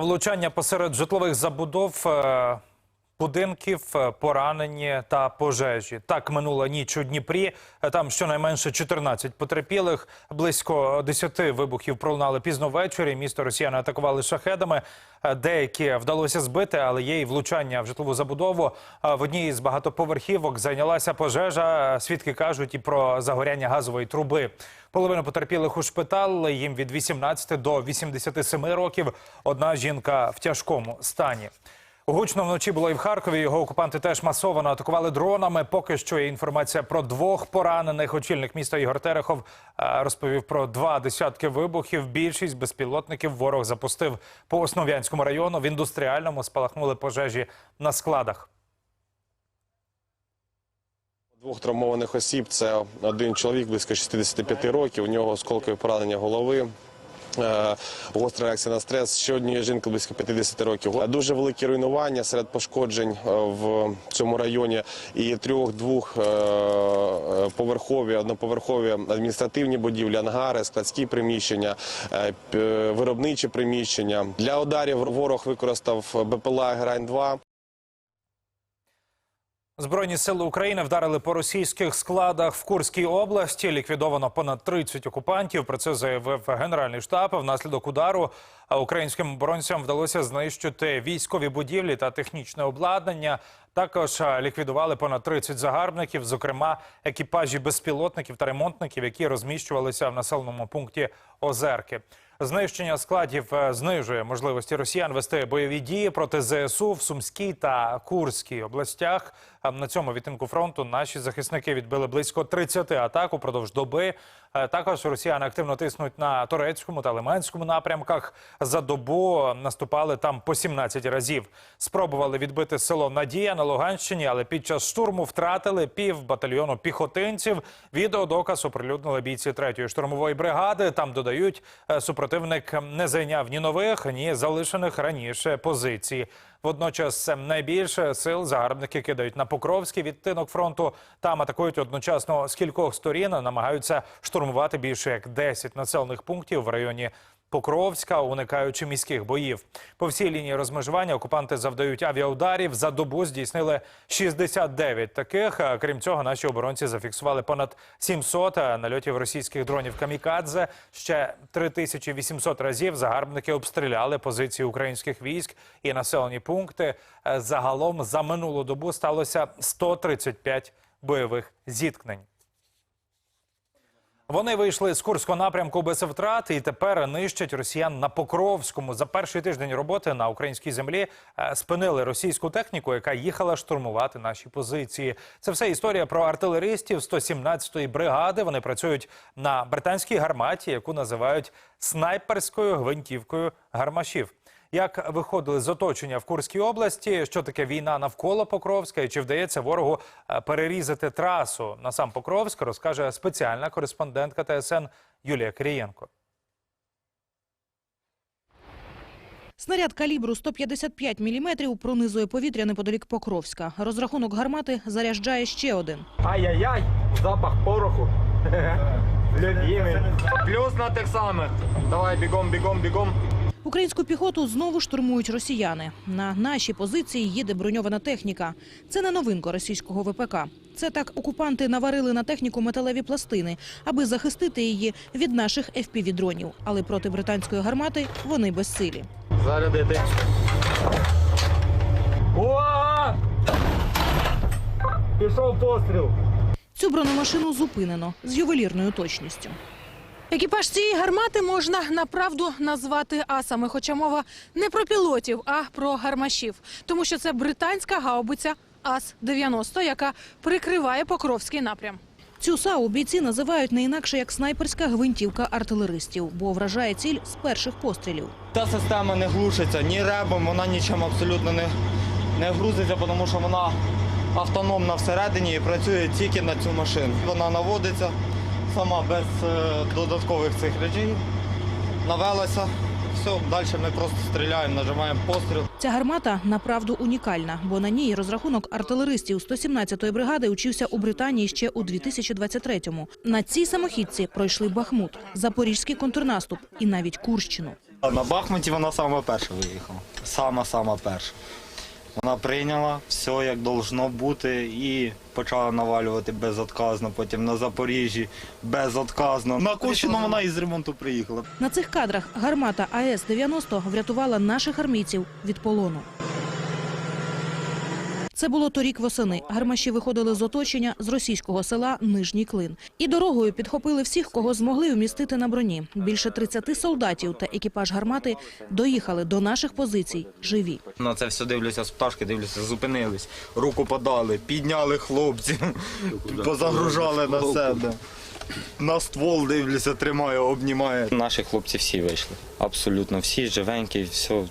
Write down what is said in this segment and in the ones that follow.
Влучання посеред житлових забудов, е, будинків, е, поранені та пожежі. Так минула ніч у Дніпрі. Е, Там щонайменше 14 потерпілих. Близько 10 вибухів пролунали пізно ввечері. Місто росіяни атакували шахедами. Е, Деякі вдалося збити, але є і влучання в житлову забудову. В одній з багатоповерхівок зайнялася пожежа. Свідки кажуть і про загоряння газової труби. Половину потерпілих ушпиталили, їм від 18 до 87 років. Одна жінка в тяжкому стані. Гучно вночі було і в Харкові. Його окупанти теж масово атакували дронами. Поки що є інформація про двох поранених. Очільник міста Ігор Терехов е, розповів про два десятки вибухів. Більшість безпілотників ворог запустив по Основ'янському району. В індустріальному спалахнули пожежі на складах. Двох травмованих осіб це один чоловік близько 65 років. У нього осколкові поранення голови. Е, Гостра реакція на стрес. Ще однієї жінки близько 50 років. Дуже великі руйнування серед пошкоджень е, в цьому районі. І трьох двох е, е, поверхові, одноповерхові адміністративні будівлі, ангари, складські приміщення, е, виробничі приміщення. Для ударів ворог використав БПЛА Грань-2. Збройні сили України вдарили по російських складах в Курській області. Ліквідовано понад 30 окупантів. Про це заявив генеральний штаб. Внаслідок удару українським оборонцям вдалося знищити військові будівлі та технічне обладнання. Також ліквідували понад 30 загарбників, зокрема екіпажі безпілотників та ремонтників, які розміщувалися в населеному пункті Озерки. Знищення складів е, знижує можливості росіян вести бойові дії проти ЗСУ в Сумській та Курській областях. На цьому відтинку фронту наші захисники відбили близько 30 атак упродовж доби. Е, Також росіяни активно тиснуть на турецькому та лиманському напрямках. За добу наступали там по 17 разів. Спробували відбити село Надія на Луганщині, але під час штурму втратили пів батальйону піхотинців. Відеодоказ оприлюднили бійці 3-ї штурмової бригади. Там додають, е, супротивник не зайняв ні нових, ні залишених раніше позицій. Водночас найбільше сил загарбники кидають на Покровський відтинок фронту. Там атакують одночасно з кількох сторін, намагаються штурмувати більше як 10 населених пунктів в районі Покровська, уникаючи міських боїв. По всій лінії розмежування окупанти завдають авіаударів. За добу здійснили 69 таких. Крім цього, наші оборонці зафіксували понад 700 нальотів російських дронів камікадзе. Ще 3800 разів загарбники обстріляли позиції українських військ і населені пункти. Загалом за минулу добу сталося 135 бойових зіткнень. Вони вийшли з Курського напрямку без втрат і тепер нищать росіян на Покровському. За перший тиждень роботи на українській землі е, спинили російську техніку, яка їхала штурмувати наші позиції. Це все історія про артилеристів 117-ї бригади. Вони працюють на британській гарматі, яку називають снайперською гвинтівкою гармашів. Як виходили з оточення в Курській області? Що таке війна навколо Покровська? І чи вдається ворогу е, перерізати трасу на сам Покровськ? Розкаже спеціальна кореспондентка ТСН Юлія Кирієнко. Снаряд калібру 155 мм пронизує повітря неподалік Покровська. Розрахунок гармати заряджає ще один. Ай-яй-яй, запах пороху. Любимий. Плюс на тих самих. Давай бігом, бігом, бігом. Українську піхоту знову штурмують росіяни. На наші позиції їде броньована техніка. Це не новинка російського ВПК. Це так окупанти наварили на техніку металеві пластини, аби захистити її від наших FPV-дронів. Але проти британської гармати вони безсилі. Зарядити. Пішов постріл. Цю бронемашину зупинено з ювелірною точністю. Екіпаж цієї гармати можна направду назвати асами, хоча мова не про пілотів, а про гармашів, тому що це британська гаубиця АС-90, яка прикриває Покровський напрям. Цю САУ бійці називають не інакше як снайперська гвинтівка артилеристів, бо вражає ціль з перших пострілів. Та система не глушиться ні ребом, вона нічим абсолютно не, не грузиться, тому що вона автономна всередині і працює тільки на цю машину. Вона наводиться сама без е, додаткових цих речей. Навелася. Все, далі ми просто стріляємо, нажимаємо постріл. Ця гармата направду унікальна, бо на ній розрахунок артилеристів 117-ї бригади учився у Британії ще у 2023-му. На цій самохідці пройшли Бахмут, Запорізький контрнаступ і навіть Курщину. На Бахмуті вона сама перша виїхала. Сама-сама перша. Вона прийняла все як должно бути і почала навалювати безотказно. Потім на Запоріжжі безотказно. На Кущину вона із ремонту приїхала. На цих кадрах гармата АЕС 90 врятувала наших армійців від полону. Це було торік восени. Гармаші виходили з оточення з російського села Нижній Клин. І дорогою підхопили всіх, кого змогли вмістити на броні. Більше 30 солдатів та екіпаж гармати доїхали до наших позицій живі. На це все дивлюся з пташки, дивлюся, зупинились, руку подали, підняли хлопців, позагружали на себе. На ствол дивлюся, тримає, обнімає. Наші хлопці всі вийшли. Абсолютно всі, живенькі, все,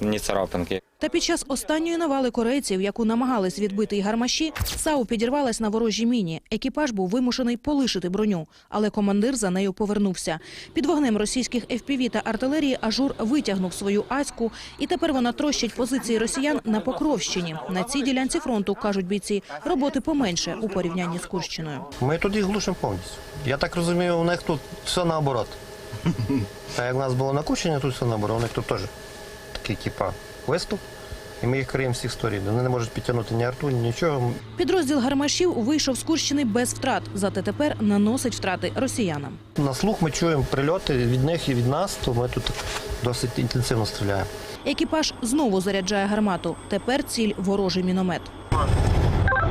ні царапинки. Та під час останньої навали корейців, яку намагались відбити й гармаші, САУ підірвалась на ворожій міні. Екіпаж був вимушений полишити броню, але командир за нею повернувся. Під вогнем російських FPV та артилерії Ажур витягнув свою аську, і тепер вона трощить позиції росіян на Покровщині. На цій ділянці фронту, кажуть бійці, роботи поменше у порівнянні з Курщиною. Ми тут їх глушимо повністю. Я так розумію, у них тут все наоборот. Так як в нас було на Кучині, тут все наоборот. У них тут теж такий типа виступ. І ми їх криємо всіх сторін. Вони не можуть підтягнути ні арту, ні нічого. Підрозділ гармашів вийшов з Курщини без втрат, зате тепер наносить втрати росіянам. На слух ми чуємо прильоти від них і від нас, то ми тут досить інтенсивно стріляємо. Екіпаж знову заряджає гармату. Тепер ціль ворожий міномет.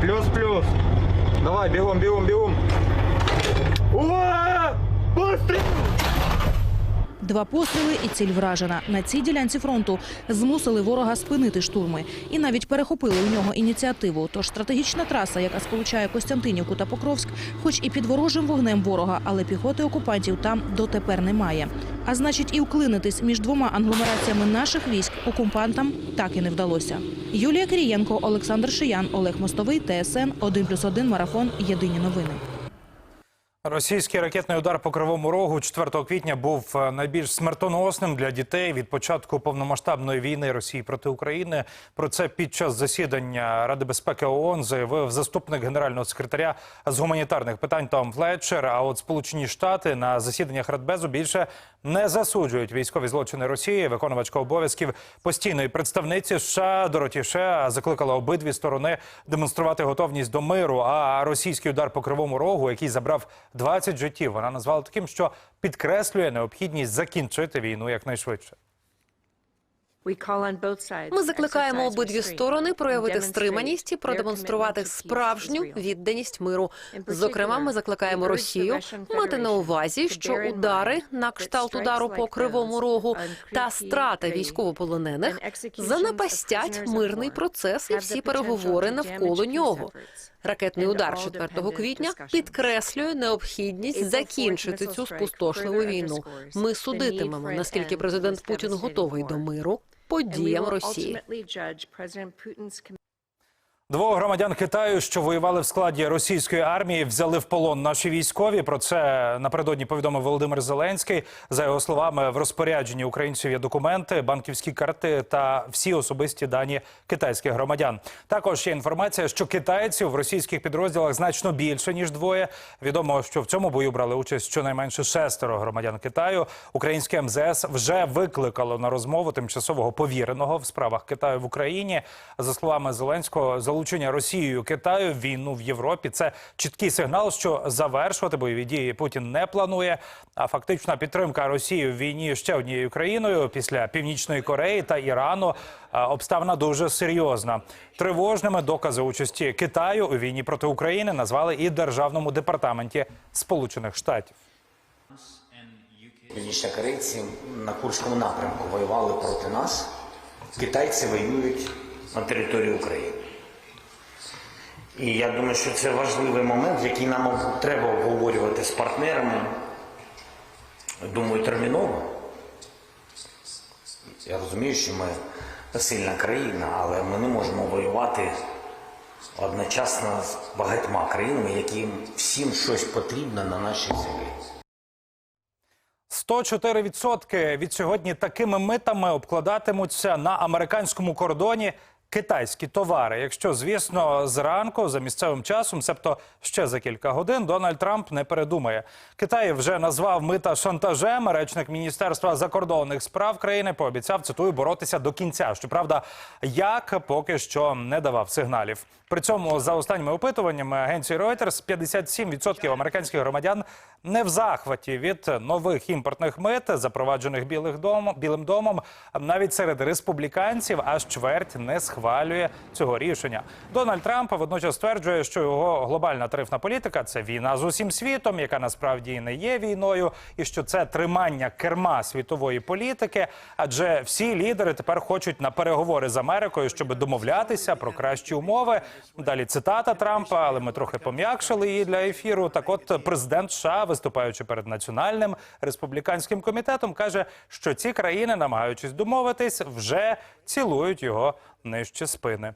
Плюс-плюс. Давай, бігом, бігом, бігом. Уа! Постріл! Два постріли і ціль вражена. На цій ділянці фронту змусили ворога спинити штурми і навіть перехопили у нього ініціативу. Тож стратегічна траса, яка сполучає Костянтинівку та Покровськ, хоч і під ворожим вогнем ворога, але піхоти окупантів там дотепер немає. А значить, і вклинитись між двома англомераціями наших військ окупантам так і не вдалося. Юлія Кирієнко, Олександр Шиян, Олег Мостовий, ТСН 1+,1 Марафон. Єдині новини. Російський ракетний удар по Кривому Рогу 4 квітня був е, найбільш смертоносним для дітей від початку повномасштабної війни Росії проти України. Про це під час засідання Ради безпеки ООН заявив заступник генерального секретаря з гуманітарних питань Том Флетчер. А от Сполучені Штати на засіданнях Радбезу більше не засуджують військові злочини Росії. Виконувачка обов'язків постійної представниці США Дороті Ше закликала обидві сторони демонструвати готовність до миру. А російський удар по Кривому Рогу, який забрав 20 життів, вона назвала таким, що підкреслює необхідність закінчити війну якнайшвидше. Ми закликаємо обидві сторони проявити стриманість і продемонструвати справжню відданість миру. Зокрема, ми закликаємо Росію мати на увазі, що удари на кшталт удару по кривому рогу та страта військовополонених занапастять мирний процес і всі переговори навколо нього. Ракетний удар 4 квітня підкреслює необхідність закінчити цю спустошливу війну. Ми судитимемо, наскільки президент Путін готовий до миру подіям Росії. Двох громадян Китаю, що воювали в складі російської армії, взяли в полон наші військові. Про це напередодні повідомив Володимир Зеленський. За його словами, в розпорядженні українців є документи, банківські карти та всі особисті дані китайських громадян. Також є інформація, що китайців в російських підрозділах значно більше ніж двоє. Відомо, що в цьому бою брали участь щонайменше шестеро громадян Китаю. Українське МЗС вже викликало на розмову тимчасового повіреного в справах Китаю в Україні. За словами Зеленського, залучення Росією Китаю війну в Європі це чіткий сигнал, що завершувати бойові дії Путін не планує. А фактична підтримка Росії в війні ще однією країною після Північної Кореї та Ірану обставина дуже серйозна. Тривожними докази участі Китаю у війні проти України назвали і державному департаменті Сполучених Штатів. Північнокорейці на Курському напрямку воювали проти нас. Китайці воюють на території України. І я думаю, що це важливий момент, який нам треба обговорювати з партнерами. Думаю, терміново. Я розумію, що ми сильна країна, але ми не можемо воювати одночасно з багатьма країнами, яким всім щось потрібно на нашій землі. 104% від сьогодні такими митами обкладатимуться на американському кордоні китайські товари. Якщо, звісно, зранку за місцевим часом, себто ще за кілька годин, Дональд Трамп не передумає. Китай вже назвав мита шантажем. Речник міністерства закордонних справ країни пообіцяв цитую боротися до кінця. Щоправда, як поки що не давав сигналів. При цьому за останніми опитуваннями агенції Reuters 57% американських громадян не в захваті від нових імпортних мит, запроваджених білих дом, білим домом. Навіть серед республіканців аж чверть не схвалює цього рішення. Дональд Трамп водночас стверджує, що його глобальна тарифна політика це війна з усім світом, яка насправді і не є війною, і що це тримання керма світової політики. Адже всі лідери тепер хочуть на переговори з Америкою, щоб домовлятися про кращі умови. Далі цитата Трампа, але ми трохи пом'якшили її для ефіру. Так, от президент США, виступаючи перед національним республіканським комітетом, каже, що ці країни, намагаючись домовитись, вже цілують його нижче спини.